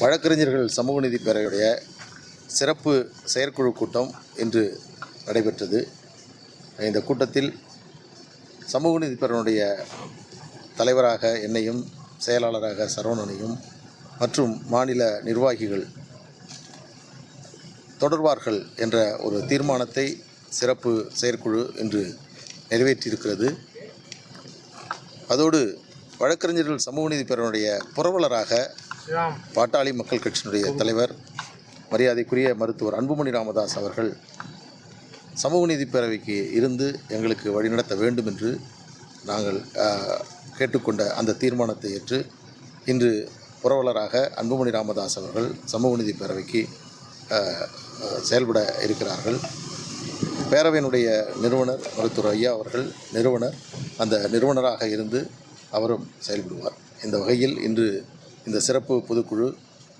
வழக்கறிஞர்கள் சமூக நீதி பேரவையுடைய சிறப்பு செயற்குழு கூட்டம் இன்று நடைபெற்றது. இந்த கூட்டத்தில் சமூக நீதி பேரவையுடைய தலைவராக என்னையும் செயலாளராக சரவணனையும் மற்றும் மாநில நிர்வாகிகள் தொடர்வார்கள் என்ற ஒரு தீர்மானத்தை சிறப்பு செயற்குழு இன்று நிறைவேற்றியிருக்கிறது. அதோடு வழக்கறிஞர்கள் சமூக நீதி பேரவையுடைய புரவலராக பாட்டாளி மக்கள் கட்சியினுடைய தலைவர் மரியாதைக்குரிய மருத்துவர் அன்புமணி ராமதாஸ் அவர்கள் சமூக நீதி பேரவைக்கு இருந்து எங்களுக்கு வழிநடத்த வேண்டும் என்று நாங்கள் கேட்டுக்கொண்ட அந்த தீர்மானத்தை ஏற்று இன்று புரவலராக அன்புமணி ராமதாஸ் அவர்கள் சமூக நீதி பேரவைக்கு செயல்பட இருக்கிறார்கள். பேரவையினுடைய நிறுவனர் மருத்துவர் ஐயா அவர்கள் நிறுவனர் அந்த நிறுவனராக இருந்து அவரும் செயல்படுவார். இந்த வகையில் இன்று இந்த சிறப்பு பொதுக்குழு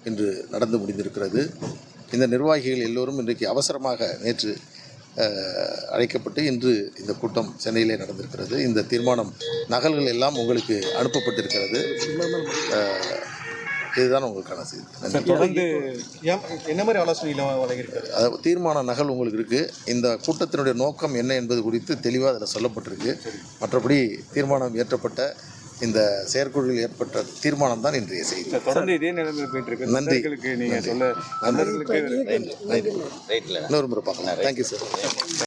இன்று நடந்து முடிந்திருக்கிறது. இந்த நிர்வாகிகள் எல்லோரும் இன்றைக்கு அவசரமாக நேற்று அழைக்கப்பட்டு இன்று இந்த கூட்டம் சென்னையிலே நடந்திருக்கிறது. இந்த தீர்மானம் நகல்கள் எல்லாம் உங்களுக்கு அனுப்பப்பட்டிருக்கிறது. இதுதான் உங்களுக்கான செய்தி. நன்றி. தொடர்ந்து என்ன மாதிரி அதாவது தீர்மான நகல் உங்களுக்கு இருக்குது இந்த கூட்டத்தினுடைய நோக்கம் என்ன என்பது குறித்து தெளிவாக அதில் சொல்லப்பட்டிருக்கு. மற்றபடி தீர்மானம் இயற்றப்பட்ட இந்த செயற்குழுவில் ஏற்பட்ட தீர்மானம் தான் இன்றைய செய்தி. தொடர்ந்து இதே நிலைமையில் போயிட்டு இருக்கு நன்றி. நண்பர்களுக்கு நீங்க சொல்ல நண்பர்களுக்கு இன்னொரு முறை பார்க்கலாம். Thank you sir